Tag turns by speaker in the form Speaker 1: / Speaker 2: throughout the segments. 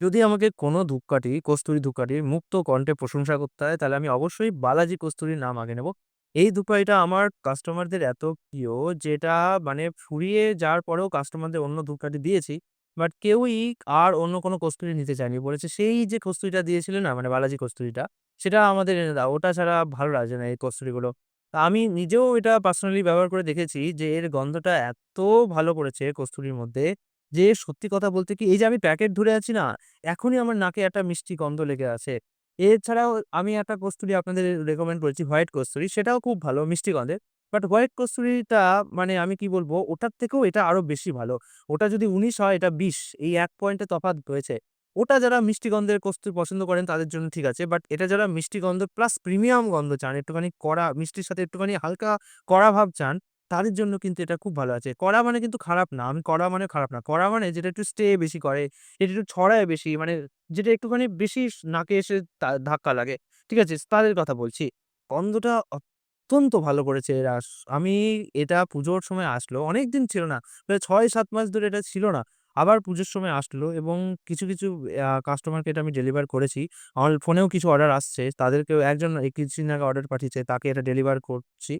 Speaker 1: যদি আমাকে কোনো ধূপকাঠি, কস্তুরী ধূপকাঠির মুক্ত কণ্ঠে প্রশংসা করতে হয়, তাহলে আমি অবশ্যই বালাজি কস্তুরীর নাম আগে নেব। এই ধূপকাঠিটা আমার কাস্টমারদের এত প্রিয় যেটা মানে ফুরিয়ে যাওয়ার পরেও কাস্টমারদের অন্য ধূপকাঠি দিয়েছি। বাট কেউই আর অন্য কোনো কস্তুরি নিতে চায়নি। বলেছে, "সেই যে কস্তুরিটা দিয়েছিলে না মানে বালাজি কস্তুরিটা সেটা আমাদের এনে দাও। ওটা ছাড়া ভালো লাগছে না এই কস্তুরিগুলো আমি নিজেও এটা পার্সোনালি ব্যবহার করে দেখেছি যে এর গন্ধটা এত ভালো করেছে কস্তুরির মধ্যে যে সত্যি কথা বলতে কি এই যে আমি প্যাকেট ধরে আছি না, এখনই আমার নাকে একটা মিষ্টি গন্ধ লেগে আছে। এছাড়াও আমি একটা কস্তুরি আপনাদের রেকমেন্ড করেছি হোয়াইট কস্তুরি সেটাও খুব ভালো মিষ্টি গন্ধের। বাট হোয়াইট কস্তুরিটা মানে আমি কি বলব ওটার থেকেও এটা আরও বেশি ভালো। ওটা যদি ১৯ হয় এটা ২০ এই এক পয়েন্টে তফাৎ রয়েছে। ওটা যারা মিষ্টি গন্ধের কস্তুরী পছন্দ করেন তাদের জন্য ঠিক আছে। বাট এটা যারা মিষ্টি গন্ধ প্লাস প্রিমিয়াম গন্ধ চান, একটুখানি কড়া মিষ্টির সাথে একটুখানি হালকা কড়া ভাব চান, তাদের জন্য কিন্তু এটা খুব ভালো আছে। কড়া মানে কিন্তু খারাপ না। আমি কড়া মানে খারাপ না। কড়া মানে যেটা একটু স্টে বেশি করে, এটা একটু ছড়ায় বেশি মানে যেটা একটুখানি বেশি নাকে এসে ধাক্কা লাগে। ঠিক আছে? তাদের কথা বলছি। গন্ধটা অত্যন্ত ভালো করেছে এরা। আমি এটা পুজোর সময় আসলো। অনেক দিন ছিল না। প্রায় ৬-৭ মাস ধরে এটা ছিল না। আবার পুজোর সময় আসলো এবং কিছু, কিছু কাস্টমারকে এটা আমি ডেলিভার করেছি। আমার ফোনেও কিছু অর্ডার আসছে। তাদেরকেও একজন কিছুদিন আগে অর্ডার পাঠিয়েছে। তাকে এটা ডেলিভার করছি।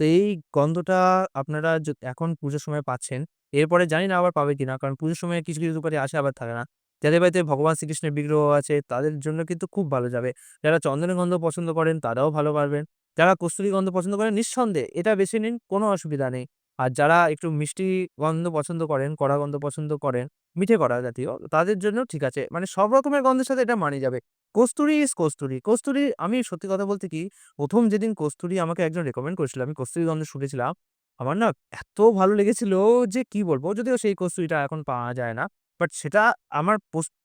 Speaker 1: তো এই গন্ধটা আপনারা এখন পুজোর সময় পাচ্ছেন। এরপরে জানি না আবার পাবে কিনা। কারণ পুজোর সময় কিছু, কিছু দোকানে আসে আবার থাকে না। যাদের বাড়িতে ভগবান শ্রীকৃষ্ণের বিগ্রহ আছে তাদের জন্য কিন্তু খুব ভালো যাবে। যারা চন্দনের গন্ধ পছন্দ করেন তারাও ভালো পারবেন। যারা কস্তুরী গন্ধ পছন্দ করেন নিঃসন্দেহে এটা বেছে নিন, কোনো অসুবিধা নেই। আর যারা একটু মিষ্টি গন্ধ পছন্দ করেন, কড়া গন্ধ পছন্দ করেন, মিঠে কড়া জাতীয় তাদের জন্য ঠিক আছে। মানে সব রকমের গন্ধের সাথে এটা মানিয়ে যাবে। কস্তুরী ইস কস্তুরি কস্তুরী আমি সত্যি কথা বলতে কি প্রথম যেদিন কস্তুরি আমাকে একজন রেকমেন্ড করেছিল, আমি কস্তুরি গন্ধ শুনেছিলাম আমার না এত ভালো লেগেছিল যে কি বলব যদিও সেই কস্তুরিটা এখন পাওয়া যায় না। বাট সেটা আমার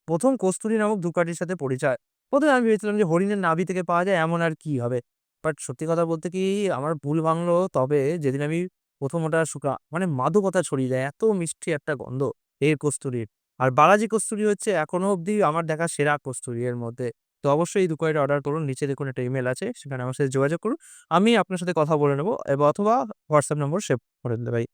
Speaker 1: প্রথম কস্তুরি নামক ধূপকাঠির সাথে পরিচয়। প্রথমে আমি ভেবেছিলাম যে হরিণের নাভি থেকে পাওয়া যায় এমন আর কি হবে? বাট সত্যি কথা বলতে কি আমার ভুল ভাঙলো তবে যেদিন আমি ১ম ওটা শুকা মানে মাদকতা ছড়িয়ে যায়। এত মিষ্টি একটা গন্ধ এর কস্তুরির আর বালাজি কস্তুরি হচ্ছে এখনও অবধি আমার দেখা সেরা কস্তুরি এর মধ্যে। তো অবশ্যই এই ধূপকাঠিটা অর্ডার করুন। নিচে দেখুন একটা ইমেল আছে। সেখানে আমার সাথে যোগাযোগ করুন। আমি আপনার সাথে কথা বলে নেব অথবা হোয়াটসঅ্যাপ নম্বর সেভ করে দেবে পারি।